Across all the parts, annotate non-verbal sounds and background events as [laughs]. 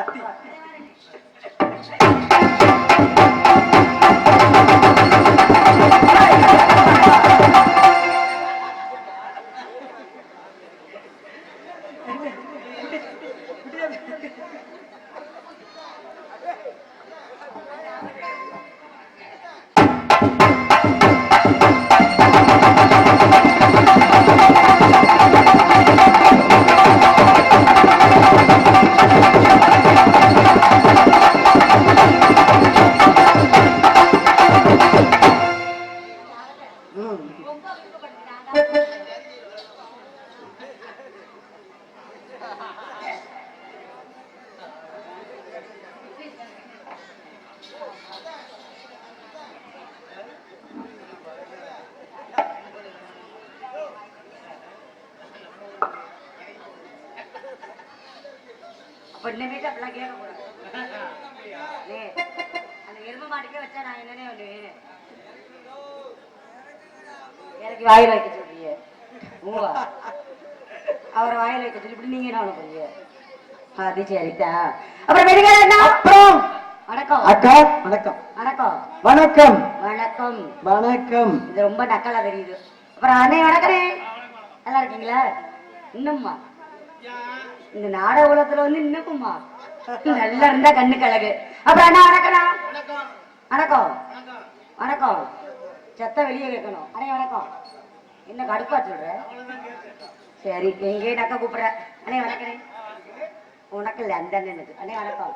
அப்ப இனிமேட்டு அப்படிலாம் கேட்கக்கூடாது அந்த எரும மாட்டுக்கே வச்சா நான் என்னன்னே பண்ணுவேன். எனக்கு வாயில் வைக்க சொல்றீங்க உங்க அவரை வாயில் வைக்க சொல்லி இப்படி நீங்க என்ன பண்ண போறீங்க? அது சரிதா. அப்புறம் மெடிக்கல் என்ன? அப்புறம் வணக்கம். அக்கா வணக்கம். வணக்கம். வணக்கம். வணக்கம். வணக்கம். இது ரொம்ப நக்கலா தெரியுது. அப்புறம் அண்ணே வணக்கண்ணே. நல்லா இருக்கீங்களா? இன்னும்மா. இந்த நாடக உலகத்துல வந்து இன்னும்மா நல்லா இருந்தா கண்ணு கழகு அப்புறம் அண்ணா வணக்கம் வணக்கம். வணக்கம். செத்த வெளியே கேட்கணும். அண்ணே வணக்கம். என்ன கடுப்பா சொல்ற? சரி எங்கேயே நக்க கூப்பிடுற? அண்ணே வணக்கண்ணே. உனக்கு இல்லை அந்த அண்ணனுக்கு. அண்ணே வணக்கம்.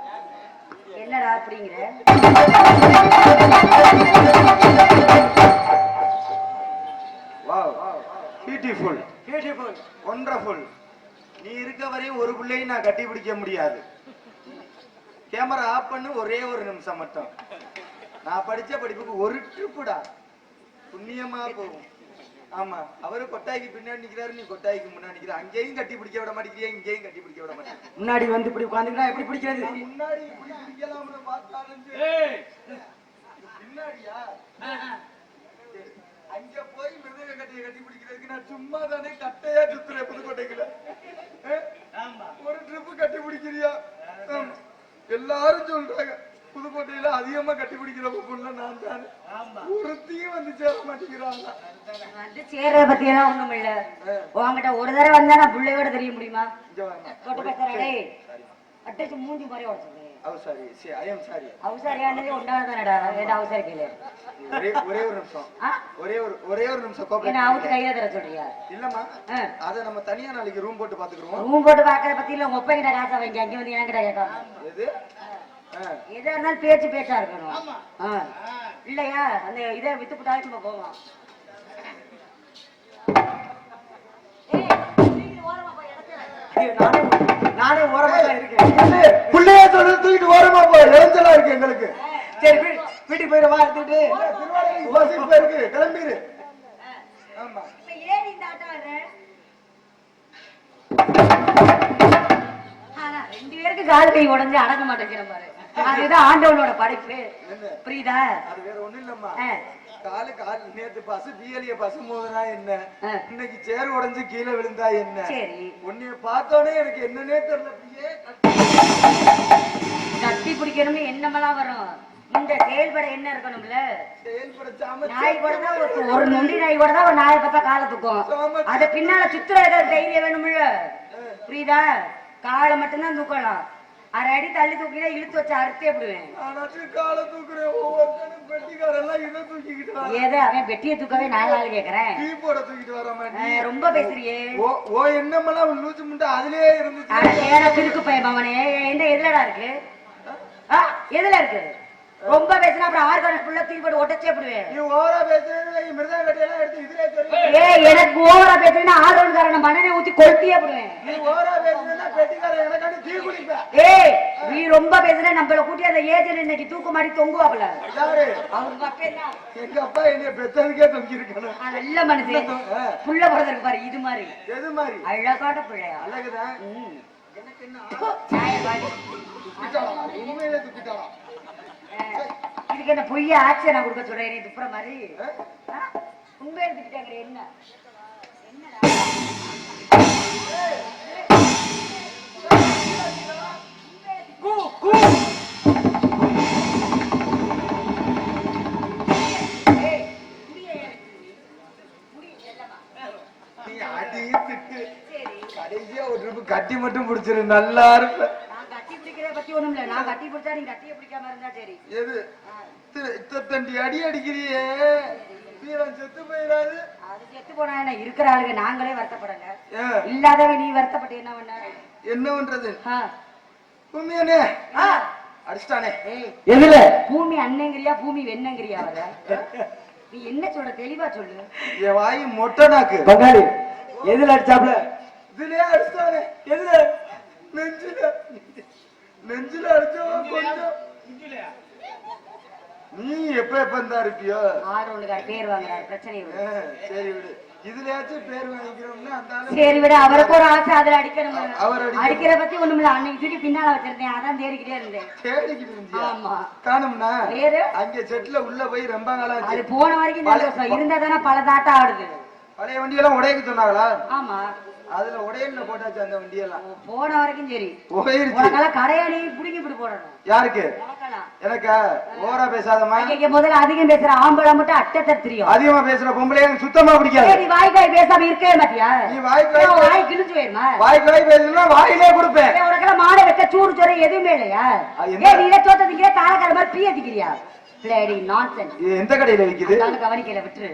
என்னடா அப்படிங்கிற? வாவ் பியூட்டிஃபுல் பியூட்டிஃபுல் ஒண்டர்ஃபுல் நீ இருக்க வரையும் ஒரு பிள்ளையும் நான் கட்டி பிடிக்க முடியாது. கேமரா ஆஃப் பண்ணு ஒரே ஒரு நிமிஷம் மட்டும். நான் படிச்ச படிப்புக்கு ஒரு ட்ரிப்புடா புண்ணியமா போகும். ஆமா அவரு கொட்டாய்க்கு பின்னாடி நிக்கிறாரு நீ கொட்டாய்க்கு முன்னாடி நிக்கிற. அங்கேயும் கட்டி பிடிக்க விட மாட்டேங்கிறியா? இங்கேயும் கட்டி பிடிக்க விட மாட்டேங்க முன்னாடி வந்து இப்படி உட்காந்துக்கிட்டா எப்படி பிடிக்கிறது? முன்னாடி பிடிக்கலாம்னு பார்த்தாலும். பின்னாடியா. அங்க போய் மிருதக கட்டியை கட்டி பிடிக்கிறதுக்கு நான் சும்மா தானே கட்டையா சுத்துறேன் புதுக்கோட்டைக்குள்ள? ஒரு ட்ரிப்பு கட்டி பிடிக்கிறியா. எல்லாரும் சொல்றாங்க புதுக்கோட்டையில அதிகமா கட்டி பிடிக்கிற பொண்ணு நான் தானே. ஒருத்தையும் வந்து சேர மாட்டேங்கிறாங்க. வந்து சேர்றத பத்தி எல்லாம் ஒண்ணும் இல்ல. உன்கிட்ட ஒரு தடவை வந்தா நான் பிள்ளையோட தெரிய முடியுமா? அட்டச்சு மூஞ்சி மாதிரி உடச்சுது அவ சாரி ஐ எம் சாரி அவசாரியானதே உண்டானதானடா என்ன அவசர கேளு ஒரே ஒரே ஒரு நிமிஷம். ஆ? ஒரே ஒரு ஒரே ஒரு நிமிஷம் என்ன கோபம் அவுத்து கையில தர சொல்றியா? இல்லம்மா ஆ. அத நம்ம தனியா நாளைக்கு ரூம் போட்டு பாத்துக்கிறோம் ரூம் போட்டு பாக்குறத பத்தி இல்ல உங்க ஒப்ப கிட்ட காசை வாங்கி அங்க வந்து என்கிட்ட கேட்காம எது? ஆ. எதா இருந்தாலும் பேச்சு பேச்சா இருக்கணும். ஆ. இல்லையா? அந்த இதை வித்து போட்டாலும் நம்ம போவோம் நானே நானே ஓரமா இருக்கேன்? புள்ளைய சொல்றது தூக்கிட்டு ஓரமா போ இளைஞலா இருக்கு எங்களுக்கு சரி வீ- வீட்டுக்கு எடுத்துட்டு ஆமா ஏன் இந்த ஆட்டம் ஆடுற? ஆனா, ரெண்டு பேருக்கு கால் கை உடைஞ்சு அடங்க மாட்டேங்கிற பாரு அதுதான் ஆண்டவனோட படைப்பு என்ன? புரியுதா அது வேற ஒண்ணும் இல்லம்மா. காலு கால் நேத்து பஸ் பிஎல்ஏ பஸ் மோதுனா என்ன. இன்னைக்கு சேர் உடைஞ்சு கீழே விழுந்தா என்ன? உன்னைய பார்த்தோனே எனக்கு என்னன்னே தெரியல அப்படியே கட்டி பிடிக்கணும்னு எண்ணமெல்லாம் வரும். இந்த செயல்பட என்ன இருக்கணும்ல? செயல்படுத்தாம நாய் கூட தான் ஒரு நொண்டி நாய் கூட தான் ஒரு நாயை பார்த்தா காலை தூக்கும். அது பின்னால சுத்துற ஏதாவது தைரியம் வேணும்ல? புரியுதா? காலை மட்டும்தான் தூக்கலாம். அரை அடி தள்ளி தூக்கினா இழுத்து வச்சு அறுத்தே விடுவேன். காலை தூக்குறேன். ஒவ்வொருத்தனும் பெட்டிக்காரெல்லாம் இதை தூக்கிக்கிட்டு ஏதோ அவன் வெட்டியை தூக்கவே நான் ஆள் கேக்குறேன். கீபோர்ட தூக்கிட்டு வர மாட்டேன் ரொம்ப பேசுறியே. ஓ என்னமெல்லாம் லூச்சு முண்டை அதுலயே அட ஏடா கிறுக்கு பையன் அவனே என்ன எதுலடா இருக்கு? ஆ, எதுல இருக்கு? ரொம்ப பேசினா அப்புறம் ஆர்கானிக் ஃபுல்லா தூக்கி போட்டு ஒட்டச்சே விடுவேன் நீ ஓவரா பேசுறது மிருதா கட்டியெல்லாம் எடுத்து இதுலயே தெரியும் ஏய் எனக்கு ஓவரா பேசுறேன்னா ஆர்கானிக்காரன மண்ணனை ஊத்தி கொளுத்தியே விடுவேன் நீ ஓவரா பேசுறேன்னா பெட்டிக்காரன் எனக்காண்டி தீ குடிப்ப ஏய் நீ ரொம்ப பேசுற நம்மள கூட்டி அந்த ஏஜென்ட் இன்னைக்கு தூக்கு மாதிரி தொங்குவாப்ல யாரு? அவங்க அப்பா எங்க அப்பா என்னைய பெத்ததுக்கே தொங்கி இருக்கணும் நல்ல மனுஷன். புள்ள பிறந்திருக்கு பாரு இது மாதிரி. எது மாதிரி? அழகான பிள்ளையா. அழகுதான். எனக்கு என்ன? உண்மையிலே துப்பிட்டாளா அஹ், இதுக்கு என்ன பொய்ய ஆட்சியை நான் கொடுக்க சொல்றேன்? நீ துப்புற மாதிரி? உண்மை எடுத்துக்கிட்டாங்க என்ன? கட்டி மட்டும் பிடிச்சிரு. நல்லா இருப்பேன் நான் கட்டி பிடிக்கிறத பத்தி ஒண்ணும் இல்ல நான் கட்டி பிடிச்சா நீ கட்டிய பிடிக்காம இருந்தா சரி. எது? இத்தத்தண்டி அடி அடிக்கிறியே? வீரன் செத்து போயிடாது அது செத்து போனா என்ன? இருக்கிற ஆளுங்க நாங்களே வருத்தப்படல. ஏன், இல்லாதவன் நீ வருத்தப்பட்டு என்ன பண்ண? என்ன பண்றது. உண்மையானே ஆ. அடிச்சிட்டானே. ஏய். எதுல? பூமி அண்ணங்கிறியா பூமி வெண்ணங்கிறியா நீ என்ன சொல்ற? தெளிவா சொல்லு. என் வாய் மொட்டை நாக்கு. பங்காளி எதுல அடிச்சாப்ல? இதுலயே அடிச்சிட்டானே. எதுல? நெஞ்சில. நெஞ்சில அடிச்சவன் கொஞ்சம். நீ எப்ப எப்ப இருந்தா இருப்பியோ ஆறு ஒண்ணுக்கார பேர் வாங்குறாரு? பிரச்சனை சரி விடு. இதுலயாச்சும் பேர் வாங்கிக்கிறோம்னா சரி விட அவருக்கு ஒரு ஆசை அதுல அடிக்கணும் அவர். அடிக்கிற பத்தி ஒண்ணும் இல்ல அன்னைக்கு தூக்கி பின்னால வச்சிருந்தேன். அதான் தேடிக்கிட்டே இருந்தேன். தேடிக்கிட்டு? ஆமா. காணும்னா? வேறு அங்க செட்ல உள்ள போய் ரொம்ப காலம் அது போன வரைக்கும் இருந்தா தானே பல தாட்டம் ஆடுது. பழைய வண்டியெல்லாம் உடையக்கு சொன்னாங்களா? ஆமா. அதுல உடையல்ல போட்டாச்சு அந்த வண்டியெல்லாம். போன வரைக்கும் சரி. உடையிருச்சு உனக்கெல்லாம் கடையாளி புடுங்கி இப்படி போடணும். யாருக்கு? எனக்கா? ஓரா பேசாதம்மா. இங்க முதல்ல அதிகம் பேசுற ஆம்பளை மட்டும் அட்டத்தை தெரியும். அதிகமா பேசுற பொம்பளை எனக்கு சுத்தமா பிடிக்காது. நீ வாய்க்காய் பேசாம இருக்கவே மாட்டியா? நீ வாய்க்கு வாய் பே- வாய் கிழிஞ்சு போயிருமா? வாய்க்கு வாய் பேசுனா வாயிலே கொடுப்பேன். உனக்கெல்லாம் மாடை வைக்க சூடு சொறை எதுவுமே இல்லையா? ஏன் நீ சோத்த திங்கிற தாளக்கார மாதிரி நான்சென்ஸ் இது எந்த கடையில விக்குது? கவனிக்கல விட்டுரு.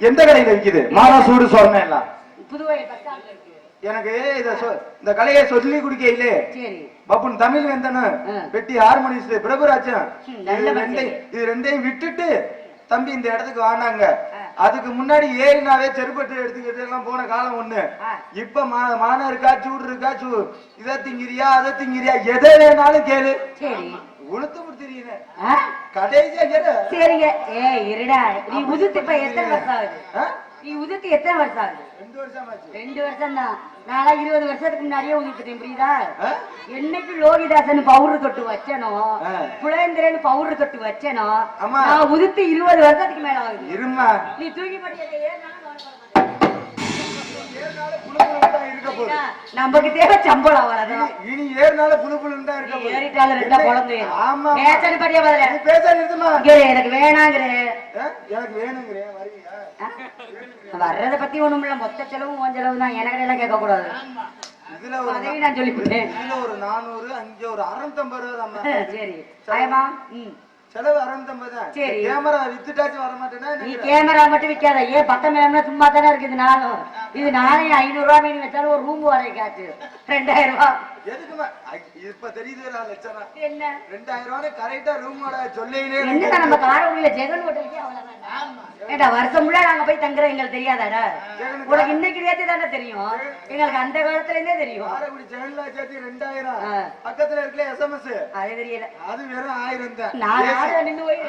எந்த கடையில விக்குது? மாறா சூடு எல்லாம் எனக்கு இந்த கலையை சொல்லி குடிக்கையிலே சரி. பப்புன் தமிழ் வேந்தனும் ஆ. வெட்டி ஹார்மோனிஸ்ட் பிரபுராஜன். இது. ரெண்டையும் விட்டுட்டு தம்பி இந்த இடத்துக்கு ஆ. அதுக்கு முன்னாடி ஏறினாவே செருப்பட்டு எடுத்துக்கிட்டு எல்லாம் போன காலம் ஒண்ணு. இப்ப மானம் இருக்கா சூடு இருக்கா சூ இதை திங்கிறியா அதை திங்கிறியா எதை வேணாலும் கேளு. உளுத்து முடிச்சிருக்கீங்க? கடைசியா கேளு. சரிங்க. ஏய் இருடா. நீ உதிர்த்து இப்ப எத்தனை வருஷம் ஆகுது? நீ உதிர்த்து எத்தனை வருஷம் ஆகுது? ரெண்டு வருஷம் ஆச்சு. ரெண்டு வருஷம் தான் நான்லாம் இருபது வருஷத்துக்கு முன்னாடியே உதிர்த்துட்டேன் புரியுதா? என்னைக்கு லோகிதாசன் பவுடர் தொட்டு வச்சனோ. புலேந்திரன் பவுடர் தொட்டு வச்சனோ. நான் உதிர்த்து இருபது வருஷத்துக்கு மேல ஆகுது. இருமா. நீ தூக்கி போட்டு போகுது. நமக்கு தேவை சம்பளம் அவ்வளவுதான் இனி- ஏறினாலும் புழு புழுன்னு தான் இருக்க நீ போகுது. ஏறிட்டாலும் ரெண்டா குழந்தை ஆமா. பேச்சனு படியா பதில நீ பேச நிறுத்துமா? இங்க எனக்கு வேணாங்கிற? எனக்கு வேணுங்கிறேன் வருவியா வர்றத பத்தி ஒண்ணும் இல்ல. மொத்த செலவும் உன் செலவு தான். எனக்கு எல்லாம் கேட்க கூடாது இதுல ஒரு நான் சொல்லிவிட்டேன். இதுல ஒரு நானூறு அங்க ஒரு அறுநூத்தம்பது ரூபா. [laughs] சரி. ஆயமா ம். செலவு சரி. கேமரா வித்துட்டாச்சும் வர மாட்டேன்னா நீ கேமரா மட்டும் விக்காத. ஏன் பக்கம் மேலம்னா சும்மா தானே இருக்குது நானும். இது நானே ஐநூறு ரூபா மீன் வச்சாலும் ஒரு ரூம் வாடகை காச்சு ரெண்டாயிரம் ரூபா. எதுக்குமா? இப்ப தெரியுது நான் லட்சம் என்ன ரெண்டாயிரம் ரூபாய் கரெக்டா ரூமோட என்னடா நம்ம காரக்குடியில ஜெகன் ஹோட்டலுக்கே அவ்வளவுதான் ஏண்டா வருஷம் முழா நாங்க போய் தங்குறோம் எங்களுக்கு தெரியாதாடா? உனக்கு இன்னைக்கு நேத்து தானே தெரியும். எங்களுக்கு அந்த காலத்துல இருந்தே தெரியும் காரைக்குடி ஜெகன்லா சேர்த்து ரெண்டாயிரம். பக்கத்துல இருக்கல எஸ்எம்எஸ் அது தெரியல. அது வெறும் ஆயிரம் தான். நான் போய்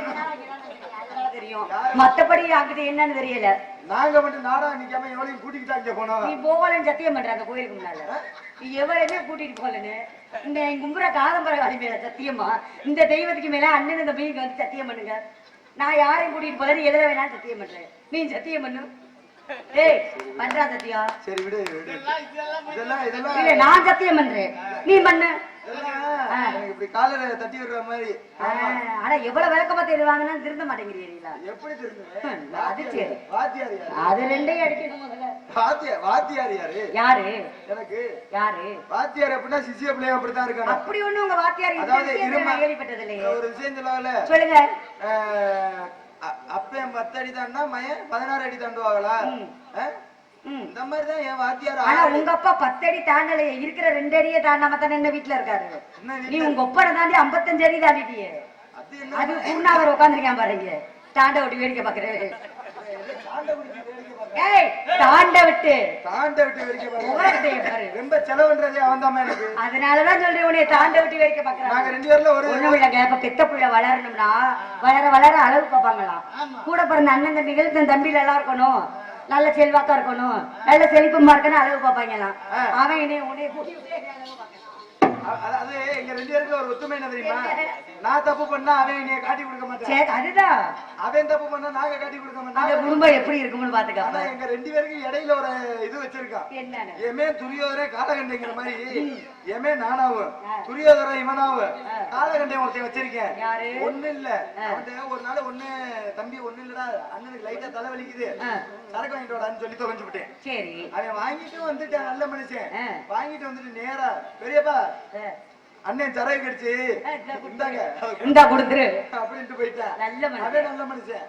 தான் தெரியும். மத்தபடி அங்கிட்ட என்னன்னு தெரியல. நாங்க மட்டும் நாடா நிக்காம எவ்வளவு கூட்டிக்கிட்டு அங்க போனோம். நீ போகலன்னு சத்தியம் பண்ற அந்த கோயிலுக்கு முன்னால. நீ எவரையுமே கூட்டிட்டு போகலன்னு. இந்த என் கும்புற காலம்பர காலி மேல சத்தியமா? இந்த தெய்வத்துக்கு மேல அண்ணன் இந்த மீனுக்கு வந்து சத்தியம் பண்ணுங்க. நான் யாரையும் கூட்டிட்டு போல நீ எழுத வேணாம் சத்தியம் பண்றேன். நீ சத்தியம் பண்ணு. ஏய் பண்றா சத்தியம் சரி விடு இதெல்லாம் இதெல்லாம். இல்ல நான் சத்தியம் பண்றேன். நீ பண்ணு. இப்படி தட்டி விடுற மாதிரி. ஆனா எவ்வளவு விளக்கமா தெரிவாங்கன்னா திருந்த மாட்டேங்கிறீங்களா? எப்படி சரி. வாத்தியார் யாரு? அது ரெண்டையும் அடிக்கணும் முதல்ல. வாத்தியார் வாத்தியார் யாரு? யாரு? எனக்கு. யாரு? வாத்தியார் அப்படின்னா சிசிய பிள்ளைய அப்படித்தான் இருக்காங்க. அப்படி ஒண்ணு உங்க வாத்தியார் அதாவது விஷயத்துல இருமா. நான் கேள்விப்பட்டது இல்லையே ஒரு விஷயம் சொல்லுவாங்கல்ல சொல்லுங்க. அஹ், அ- அப்பன் பத்து அடி தாண்டா மயன் பதினாறு அடி தாண்டுவாங்களா. இந்த மாதிரி தான் என் வாத்தியார் ஆனா. உங்க அப்பா பத்தடி தாண்டலையே இருக்கிற ரெண்டு அடியே தாண்டாம தானே என்ன வீட்டுல இருக்காரு. நீ உங்க ஒப்பனை தாண்டி ஐம்பத்தஞ்சு அடி தாண்டிட்டியே அது உட்காந்துருக்கான் பாருங்க. தாண்ட விட்டு வேடிக்கை பாக்குறேன் ஏய் தாண்ட விட்டு. தாண்ட விட்டு வேடிக்கை பாருங்க உலகத்தையே பாரு. ரொம்ப செலவுன்றதே அவன் எனக்கு அதனாலதான் சொல்றேன் உன்னை தாண்ட விட்டு வேடிக்கை நாங்க பாக்குறாங்க ரெண்டு பேர்ல ஒரு ஒண்ணும் இல்லைங்க இப்ப பெத்த புள்ள வளரணும்னா வளர வளர அளவு பார்ப்பாங்களாம். கூட பிறந்த அண்ணன் தம்பிகள் தன் தம்பியில எல்லாம் இருக்கணும். நல்ல செல்வாக்கா இருக்கணும். நல்ல செழிப்புமா இருக்கணும் அளவு பார்ப்பாங்களாம் அவன் என்னை உன்னை அதாவது எங்க ரெண்டு பேருக்கு ஒரு ஒத்துமை என்ன தெரியுமா? நான் தப்பு பண்ணா அவன் என்னைய காட்டி கொடுக்க மாட்டான். சரி அதுதான் அவன் தப்பு பண்ணா நாங்க காட்டி கொடுக்க அந்த மாட்டான் குடும்பம் எப்படி இருக்கும்னு ஆனா பாத்துக்க எங்க ரெண்டு பேருக்கு இடையில ஒரு இது வச்சிருக்கான். என்னன்னு? எமே துரியோதரே காலகண்டைங்கிற மாதிரி எமே நானாவும் ஆ. துரியோதரன் இவனாவும். காலகண்டை ஒருத்தன் வச்சிருக்கேன்? ஒண்ணு இல்ல. ஒரு நாள் ஒண்ணு தம்பி ஒண்ணு இல்லடா அண்ணனுக்கு லைட்டா தலை வலிக்குது. சரக்கு வாங்கிட்டு வாடான்னு சொல்லி தொலைஞ்சு விட்டேன். சரி. அவன் வாங்கிட்டு வந்துட்டான் நல்ல மனுஷன். வாங்கிட்டு வந்துட்டு நேரா பெரியப்பா. அண்ணன் சரக்கு கடிச்சு. இந்தா. இந்தாங்க. இந்தா கொடுத்துரு. அப்படின்ட்டு போயிட்டா நல்ல நல்ல மனுஷன்.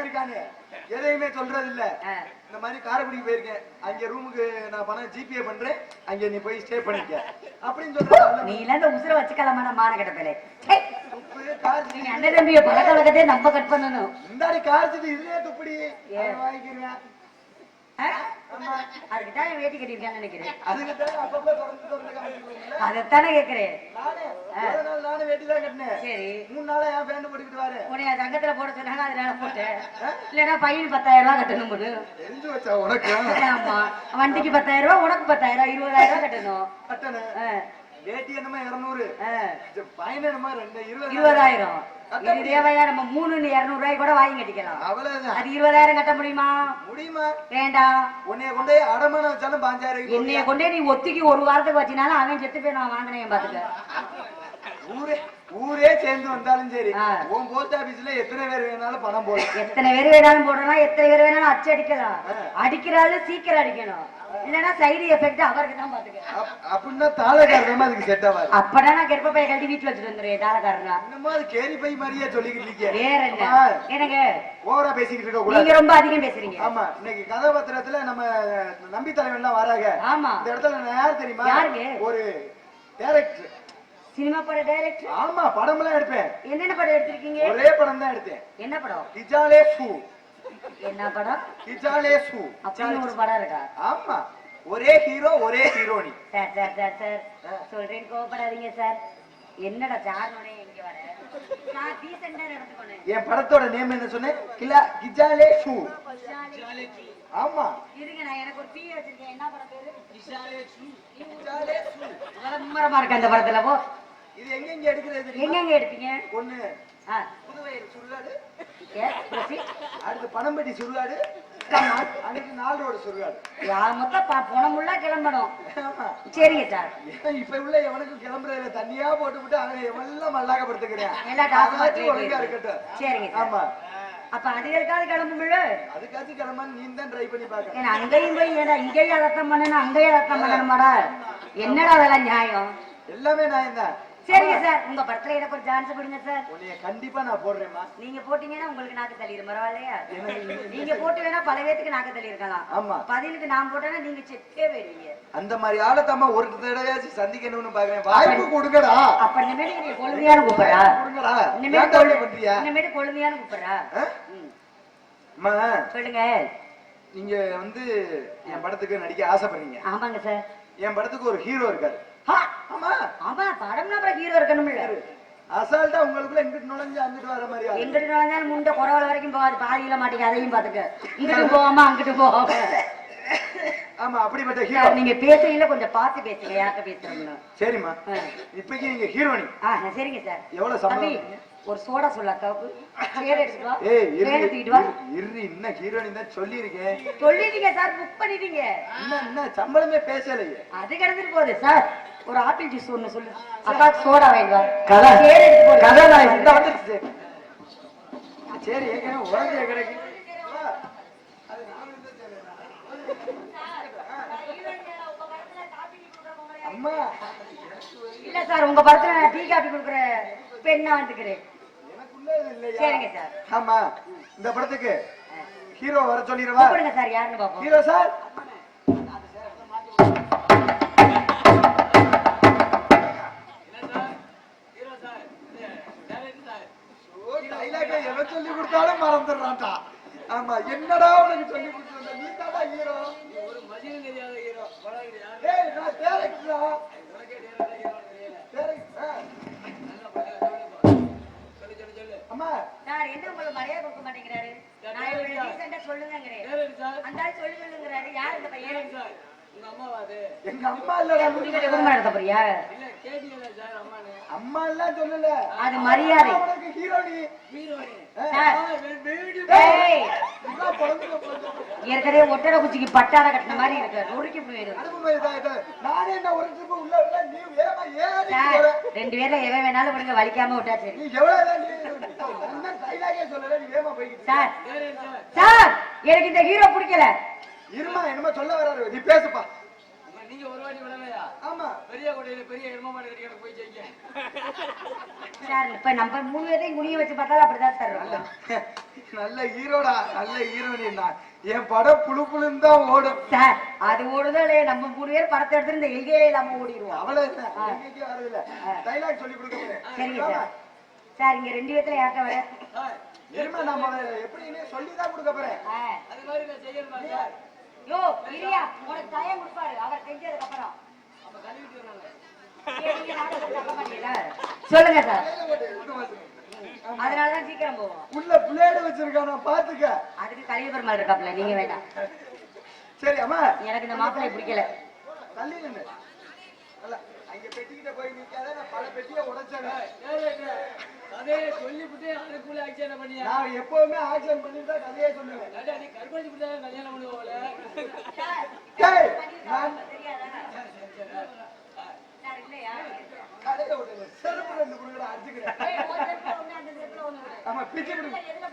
இருக்கானே. எதையுமே சொல்றது இல்ல. இந்த மாதிரி காரைக்குடிக்கு போயிருக்கேன். அங்க ரூமுக்கு நான் பணம் ஜிபே பண்றேன். அங்க நீ போய் ஸ்டே பண்ணிக்க. அப்படின்னு சொல்ற நீ இந்த உசுர வச்சுக்கலாமா மான கட்ட பேலே கார் அண்ணன் தம்பிய பழக்க நம்ம கட் பண்ணணும். இந்தாடி காய்ச்சிட்டு இதுலயே துப்புடி. வாங்கிக்கிறேன். ஆ? ஆமா. அதுக்கு தான் வேட்டி கட்டியிருக்கான்னு நினைக்கிறேன். அதைத்தானே கேக்குறேன். சரி. மூணு நாளா என் பேண்ட் போட்டுக்கிட்டு வாரு. உன்னைய தங்கத்துல போட சொன்னாங்க அதனால போட்டேன். இல்லைன்னா பையன் பத்தாயிரம் ரூபாய் கட்டணும் பொண்ணு தெரிஞ்சு வச்சா உனக்கு? ஆமா. வண்டிக்கு பத்தாயிரம் ரூபாய் உனக்கு பத்தாயிரம் ரூபாய் இருபதாயிரம் ரூபாய் கட்டணும். வேட்டி என்னமா இருநூறு? பையன் என்னமா ரெண்டு இருபது இருபதாயிரம். இது தேவையா நம்ம மூணு இருநூறு ரூபாய் கூட வாங்கி கட்டிக்கலாம். அவ்வளவுதான். அது இருபதாயிரம் கட்ட முடியுமா? முடியுமா? வேண்டாம் உன்னைய கொண்டு போய் அடமானம் வச்சாலும் பாஞ்சாயிரம் என்னைய கொண்டே நீ ஒத்திக்கு ஒரு வாரத்துக்கு வச்சினாலும் அவன் செத்து போய் நான் வாங்கினேன் பாத்துக்க. ஊரே ஊரே சேர்ந்து வந்தாலும் சரி. உன் போஸ்ட் ஆபீஸ்ல எத்தனை பேர் வேணாலும் பணம் போடும் எத்தனை பேர் வேணாலும் போடலாம் எத்தனை பேர் வேணாலும் அச்சு அடிக்கலாம். அடிக்கிறாலும் சீக்கிரம் அடிக்கணும். இல்லைன்னா சைடு எஃபெக்ட் அவருக்கு தான் பாத்துக்க அப்- அப்படின்னா தாளக்காரமா அதுக்கு செட் ஆகாது அப்படா நான் கெற்ப பைய கழட்டி வீட்டுல வச்சுட்டு வந்துடுறேன் தாளக்காரனா. என்னமோ அது கேரி பை மாதிரியே சொல்லிக்கிட்டு இருக்கீங்க? வேற என்ன? ஆமா, எனக்கு ஓவரா பேசிக்கிட்டு இருக்க கூடாது. நீங்க ரொம்ப அதிகம் பேசுறீங்க. ஆமா இன்னைக்கு கதாபாத்திரத்துல நம்ம நம்பி தலைவன் எல்லாம் வராங்க. ஆமா. இந்த இடத்துல யார் தெரியுமா? யாருங்க? ஒரு டைரக்டர் சினிமா பட டைரக்டர் ஆமா படம் எல்லாம் எடுப்பேன். என்னென்ன படம் எடுத்திருக்கீங்க? ஒரே படம் தான் எடுத்தேன். என்ன படம்? கிஜாலே சூ என்ன படம்? கிஜாலே சூ அப்படின்னு ஒரு படம் இருக்கா? ஆமா. ஒரே ஹீரோ ஒரே heroine. Sir sir sir sir. சொல்றேன் கோவப்படாதீங்க சார். என்னடா சார்னோட இங்க வர? நான் டீசெண்டா நடந்துக்கணும் என் படத்தோட நேம் என்ன சொன்னேன்? கிலா கிஜாலே சூ ஆமா. இருங்க நான் எனக்கு ஒரு டீ வச்சிருக்கேன். என்ன படம் பேரு? கிஜாலே சூ விளம்பரமா இருக்கு அந்த படத்துல போ. இது எங்க எங்க எடுக்கிறது தெரியுமா? எங்கெங்க எடுத்தீங்க ஒண்ணு yes, proceed. அடுத்து பனம்பட்டி சுடுகாடு. அடுத்து நாலு ரோடு சுடுகாடு. யார் மொத்தம் பணமுள்ளா கிளம்பணும். சரிங்க சார். இப்ப உள்ள எவனுக்கும் கிளம்புறதுல தண்ணியா போட்டு விட்டு அவன் எவெல்லாம் மல்லாக்கப்படுத்துக்கிறேன்? ஒழுங்கா இருக்கட்டும். சரிங்க சார். ஆமா. அப்ப அதுகளுக்காவது கிளம்புமில்ல? அதுக்காச்சும் கிளம்பான்னு நீ தான் ட்ரை பண்ணி பாக்க ஏன்னா அங்கேயும் போய் ஏடா இங்கேயும் அதத்தான் பண்ணணும் அங்கேயும் பண்ணணுமாடா. என்னடா அதெல்லாம் நியாயம்? எல்லாமே நான் தான் சரிங்க சார் உங்க படத்துல எனக்கு ஒரு சான்ஸ் கொடுங்க சார் உன்னைய கண்டிப்பா நான் போடுறேம்மா. நீங்க போட்டீங்கன்னா உங்களுக்கு நாக்கு தள்ளிடும் பரவாயில்லையா? நீங்க போட்டு வேணா பல பேத்துக்கு நாக்கு தள்ளி இருக்கலாம் ஆமா. பதிலுக்கு நான் போட்டேன்னா நீங்க செத்தே போயிடுவீங்க அந்த மாதிரி ஆளத்தாம்மா ஒரு தடவையாச்சும் சந்திக்கணும்னு பாக்குறேன். வாய்ப்பு கொடுங்கடா. அப்ப இனிமேட்டு நீங்க கொழுமையான கூப்பிடுறா கொடுங்கடா. கொழு- பண்றியா இனிமேட்டு கொழுமையான கூப்பிடுறா. அம்மா. சொல்லுங்க. நீங்க வந்து என் படத்துக்கு நடிக்க ஆசைப்படுறீங்க. ஆமாங்க சார் என் படத்துக்கு ஒரு ஹீரோ இருக்காரு. ஆமா. ஆமா படம்னா அப்புறம் ஹீரோ இருக்கணும்ல. அசால்ட்டா உங்களுக்குள்ள இங்கிட்டு நுழைஞ்சு அங்கிட்டு வர மாதிரி. எங்கிட்டு நுழைஞ்சாலும் முண்டை குறவல வரைக்கும் போகாது பாதியில மாட்டேங்க அதையும் பாத்துக்க இங்கிட்டு போகாம அங்கிட்டு போகாம. ஆமா அப்படிப்பட்ட ஹீரோ. நீங்க பேசுறீங்களா? கொஞ்சம் பார்த்து பேசுங்க யார்கிட்ட பேசுறோம்னு சரிம்மா. ஆ. இப்போக்கி நீங்க ஹீரோனி. ஆ சரிங்க சார். எவ்வளவு சம்பளம்? ஒரு சோடா சொல்ல அக்காவுக்கு சேர் எடுத்துட்டு வா. ஏய் வா. இரு இன்னும் ஹீரோனி தான் சொல்லியிருக்கேன் சொல்லிட்டீங்க சார் புக் பண்ணிட்டீங்க. இன்னும் இன்னும் சம்பளமே பேசலையே. அது கிடந்துட்டு போகுது சார். ஒரு ஆப்பிள் ஜூஸ் ஒண்ணு சொல்லு. அக்காவுக்கு சோடா வாங்கி கதை. கதை நான் இந்த வந்துருச்சு சரி ஏற்கனவே உடஞ்ச கிடைக்கு. அம்மா. இல்ல சார் உங்க படத்துல நான் டீ காபி கொடுக்குற பெண்ணா வந்துக்கிறேன். சரிங்க சார். ஆமா. இந்த படத்துக்கு ஹீரோ வர சொல்லிடவா. சார் யாருன்னு பாப்போம் ஹீரோ சார். அம்மா. சார் என்ன உங்களுக்கு மரியாதை கொடுக்க மாட்டேங்கிறாரு? நான் சொல்லுங்கிறேன் அந்த ஆள் சொல்லு சொல்லுங்கிறாரு யார் இந்த பையன்? எங்க அம்மா போறியா? இல்ல சார் அம்மானு அம்மா எல்லாம் சொல்லல. அது மரியாதை. ஹீரோனி. ஏற்கனவே ஒட்டடை குச்சிக்கு பட்டாட கட்டின மாதிரி இருக்கு. நொறுக்கி போயிடும். ரெண்டு பேர்ல எவன் வேணாலும் விடுங்க வலிக்காம விட்டா சரி. சார். சார் எனக்கு இந்த ஹீரோ பிடிக்கல. இருமா என்னமோ சொல்ல வராரு நீ பேசுப்பா. நீங்க ஒரு வாட்டி விடலையா? ஆமா. பெரிய கோட்டையில பெரிய எரும மாடு கட்டி போய் ஜெயிக்க. சார் இப்ப நம்ம மூணு பேரையும் குனிய வச்சு பார்த்தாலும் அப்படிதான் சார் இருக்கும். நல்ல ஹீரோடா நல்ல ஹீரோனி நான். என் படம் புழு புழுன்னு தான் ஓடும். சார் அது ஓடுதோ இல்லையா நம்ம மூணு பேர் படத்தை எடுத்து இந்த எல்கையிலே இல்லாம ஓடிடுவோம். அவ்வளவு வரதில்ல. டைலாக் சொல்லி கொடுக்க சரிங்க சார். சார் இங்க ரெண்டு பேத்துல யார்ட்ட வர? முதல்ல எப்படின்னு சொல்லி தான் கொடுக்க போறேன். அது மாதிரி நான் செய்யணுமா சார்? யோ இரியா உனக்கு தயம் கொடுப்பாரு. அவர் செஞ்சதுக்கு அப்புறம்? சொல்லுங்க சார். அதனாலதான் சீக்கிரம் போவோம். உள்ள பிளேடு வச்சிருக்கான் நான் பாத்துக்க. அதுக்கு கழிவு பெருமாள் இருக்காப்ல நீங்க வேண்டாம். சரி அம்மா. எனக்கு இந்த மாப்பிள்ளை பிடிக்கல. தள்ளி அல்ல அங்க பெட்டிக்கிட்ட போய் நிக்காத நான் பல பெட்டியை உடைச்சேன். கதையை சொல்லிவிட்டு அதுக்குள்ள ஆக்சிடென்ட் பண்ணியா? நான் எப்பவுமே ஆக்ஷன் பண்ணிட்டு தான் கதையே சொல்லுவேன். ஏண்டா, நீ கல்யாணம் பண்ணுவோம்ல டேய் நான் சார் இல்லையா கதையை விடுங்க செருப்பு ரெண்டு குடுக்கட அடிச்சுக்கிறேன். ஏய், ஒரு செருப்புல ஒண்ணு, அந்த செருப்புல ஒண்ணு. ஆமா பிச்சு விடுங்க எதுல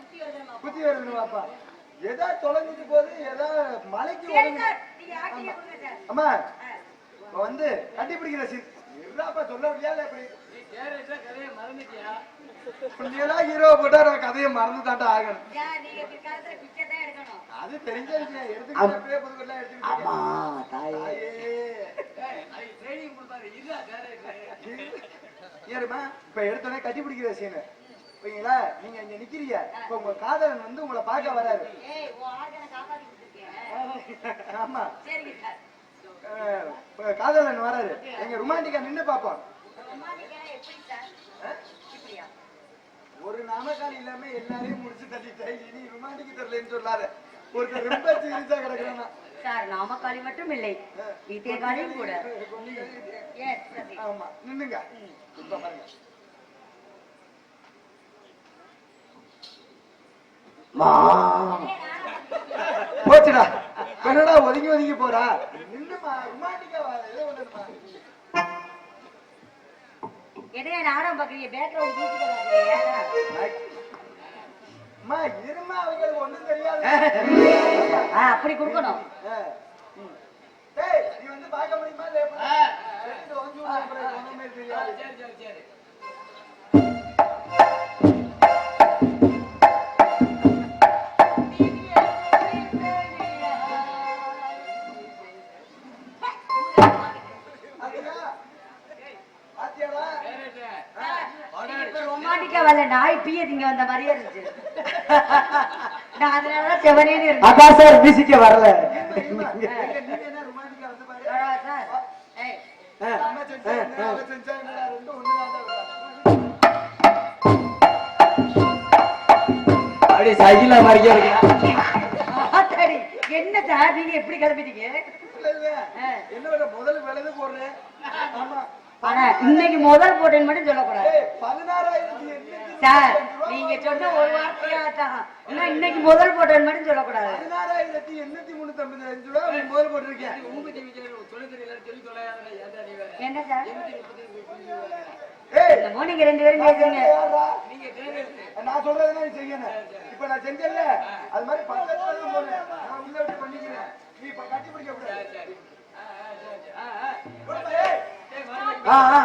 புத்தி பாப்பா. தொலைஞ்சிட்டு மலைக்கு கொடுங்க சார். அம்மா வந்து கட்டி பிடிக்கிற சீன் சொல்ல முடியாது இப்படி? நீ கேரக்டர் கதையை மறந்துட்டியா? புள்ளியெல்லாம் ஹீரோ போட்டா நான் கதையை மறந்து தாண்டா ஆகணும் அது தெரிஞ்ச விஷயம் எடுத்துக்கிட்டு எடுத்துக்கிட்டு தாயே ஏறுமா இப்ப எடுத்தோடனே கட்டி பிடிக்கிற சீனு ஓகேங்களா நீங்க இங்க நிக்கிறீங்க இப்ப உங்க காதலன் வந்து உங்களை பார்க்க வராரு கொடுத்துருக்கேன் ஆமா காதலன் வராரு எங்க ரொமான்டிக்கா நின்னு பாப்போம் ரொமான்டிக்கா எப்படி சார் இப்படியா ஒரு நாமக்கால் இல்லாம எல்லாரையும் முடிச்சு தள்ளிட்டேன். இனி ரொமான்டிக் தெரியலன்னு சொல்லாத. ஒருத்தர் ரொம்ப சீரியஸா கிடக்குறானா? சார் நாமக்காளி மட்டும் இல்லை. வித்தியகாளியும் கூட. ஆமா நின்னுங்க இப்ப பாருங்க. போச்சுடா. என்னடா ஒதுங்கி ஒதுங்கி போறா? நின்னுமா என்னைய நாடகம் பாக்குறீங்க பேக்ரவுண்ட் அம்மா இருமா அவங்களுக்கு ஒண்ணும் தெரியாது. அப்படி கொடுக்கணும். நீ வந்து பார்க்க முடியுமா? இல்லையா ஒண்ணுமே தெரியாது. சரி சரி சரி. திங்க வந்த மாதிரியே இருந்துச்சு. நான் அதனாலதான் செவனேன்னு இருந்தேன். அதான் சார் மியூசிக்க வரல. என்ன சார். என்ன. அப்படியே மாதிரியே இருக்கு என்ன நீங்க எப்படி கிளம்பிட்டீங்க. என்னோட முதல் விலது போடுறேன். ஆமா. ஆனா இன்னைக்கு முதல் போட்டேன்னு மட்டும் சொல்லக்கூடாது. பதினாறாயிரத்தி சார் நீங்க சொன்ன ஒரு வார்த்தையா தான் இன்னும் இன்னைக்கு முதல் போட்டேன்னு மட்டும் சொல்லக்கூடாது. பதினாறாயிரத்தி எண்ணூத்தி முன்னூத்தி ஐம்பது அஞ்சு ரூபா முதல் போட்டிருக்கேன் ஊம்பத்தி என்ன சார்? ஏய் என்னமோ நீங்க ரெண்டு பேரும் பேசுறீங்க. நான் சொல்றதுன்னா செய்யணும்? இப்ப நான் செஞ்சேன்ல அது மாதிரி பக்கத்துல போனேன் நான் உள்ள விட்டு பண்ணிக்கிறேன். நீ இப்ப கட்டி பிடிக்க கூடாது சரி ஆ ஆ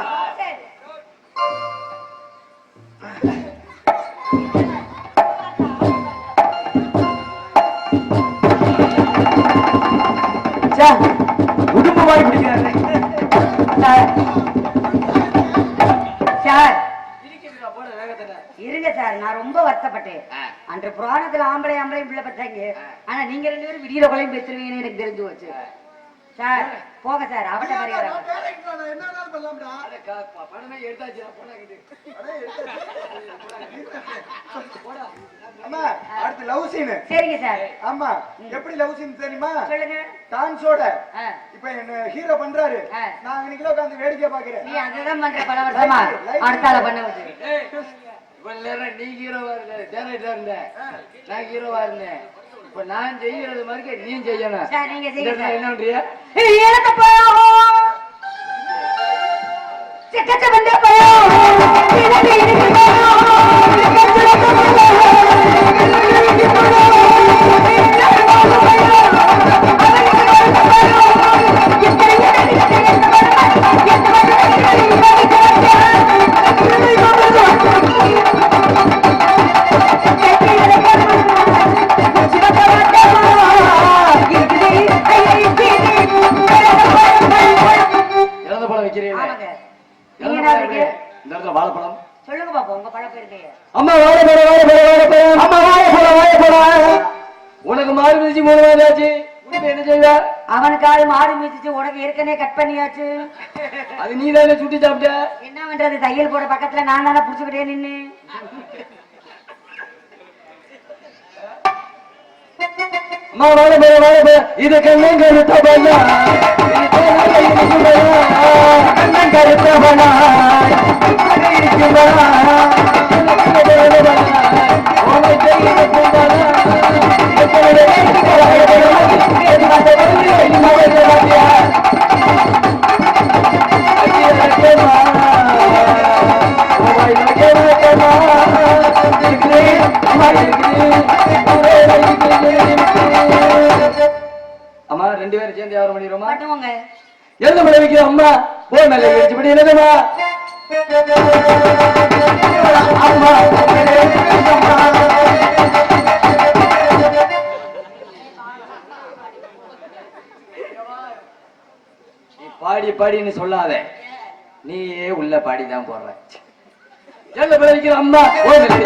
சரி பிடிக்கிறாரு இருங்க சார் நான் ரொம்ப வருத்தப்பட்டேன். அன்று புராணத்துல ஆம்பளை ஆம்பளை பிள்ளை பத்தாங்க ஆனா நீங்க ரெண்டு பேரும் விடியிற கொலையும் பேசுறீங்கன்னு எனக்கு தெரிஞ்சு போச்சு. சார் போங்க சார் அவட்ட பரிகாரம் என்ன வேணாலும் பண்ணலாம்டா? அட, க- ப- பணமே எடுத்தாச்சு. அம்மா அடுத்து லவ் சீனு. சரிங்க சார். ஆமா எப்படி லவ் சீன் தெரியுமா? சொல்லுங்க. டான்ஸோட. இப்ப என்ன ஹீரோ பண்றாரு. நான் இன்னைக்கு உட்காந்து வேடிக்கை பாக்குறேன் நீ அதுதான் பண்ற பல வருஷமா அடுத்தால பண்ண ஏய், இவ்வளவு நேரம் நீ ஹீரோவா இருந்த டேரக்டரா இருந்த? நான் ஹீரோவா இருந்தேன். இப்ப நான் செய்யறது மாதிரி நீ செய்யணும் சார் நீங்க இந்த செய்யுங்க இடத்துல சார். என்ன பண்றியா எனக்கு பயம் சிக்கச்ச வந்த பயம் நீ தானே சுட்டி சாப்பிட்ட? என்ன பண்றது? தையல் போட பக்கத்துல நான் தானே புடிச்சுக்கிட்டே நின்னு. இது கண்ணன் கருத்த பண்ணா கண்ணன் கருத்த பண்ணா காட்டுவாங்க பண்ணிடுவோமா பண்ணுவோங்க அம்மா ஓ நல்ல எழுச்சிபடி என்னதுமா அம்மா. நீ பாடி பாடின்னு சொல்லாத. நீயே உள்ள பாடிதான் போடுற. எல்ல விளைவிக்கிற அம்மா ஓ நல்ல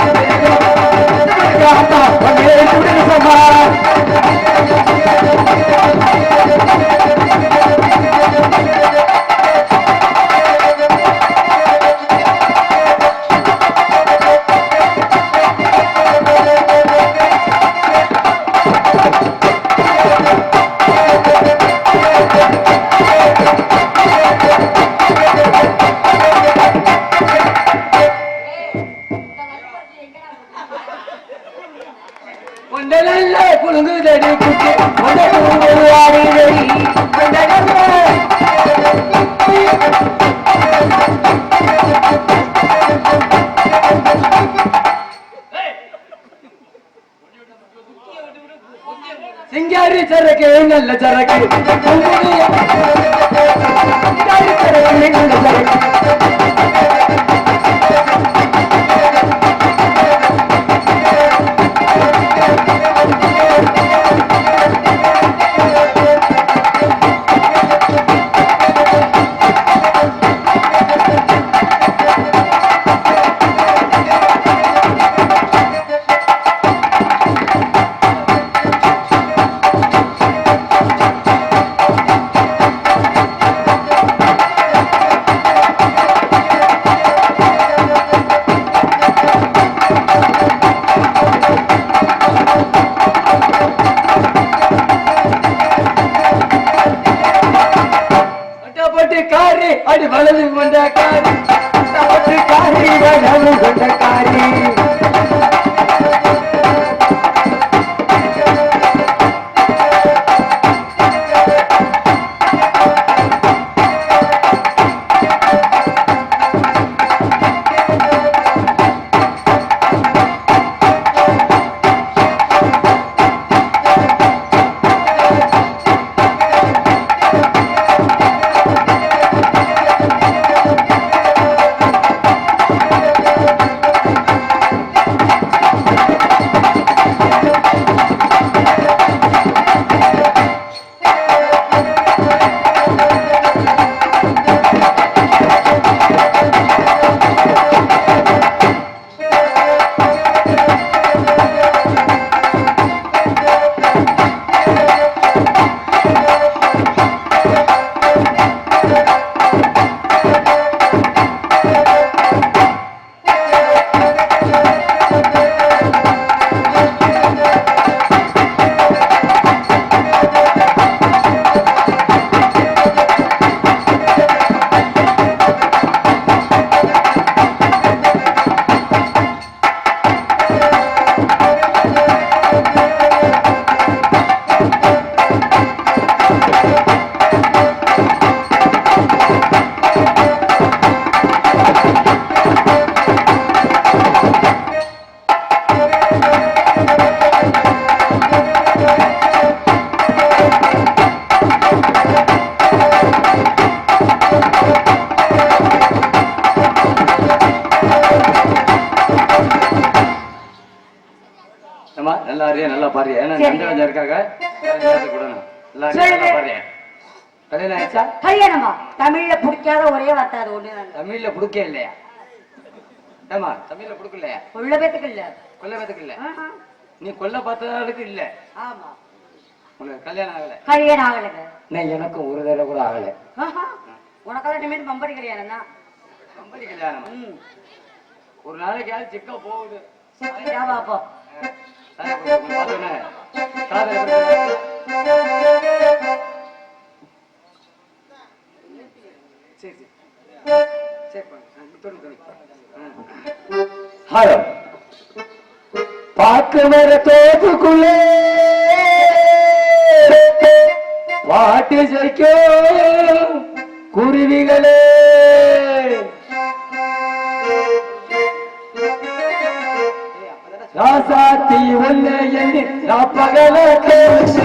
வார்த்தை அது ஒண்ணுதான் தமிழ்ல புடுக்க இல்லையா? ஏமா தமிழ்ல புடுக்கலையா உள்ள பேத்துக்கு இல்ல. கொல்ல பேத்துக்கு இல்ல. நீ கொல்ல பார்த்ததுக்கு இல்ல. ஆமா. உனக்கு கல்யாணம் ஆகல. கல்யாணம் ஆகலைங்க நான் எனக்கும் ஒரு தடவை கூட ஆகல. உனக்கெல்லாம் இனிமேல் பம்படி கல்யாணம் தான். கம்பெனி கல்யாணம்? ஒரு நாளைக்கு சிக்கா போகுது. சரி சரி. சரி பண்ணு. ஆ, பாக்கு வர தோப்புக்குள்ளே. பாட்டு ஜெயிக்கும் குருவிகளே. ராசாத்தி ஒன்னு எண்ணி நான் பகல ராசாத்தி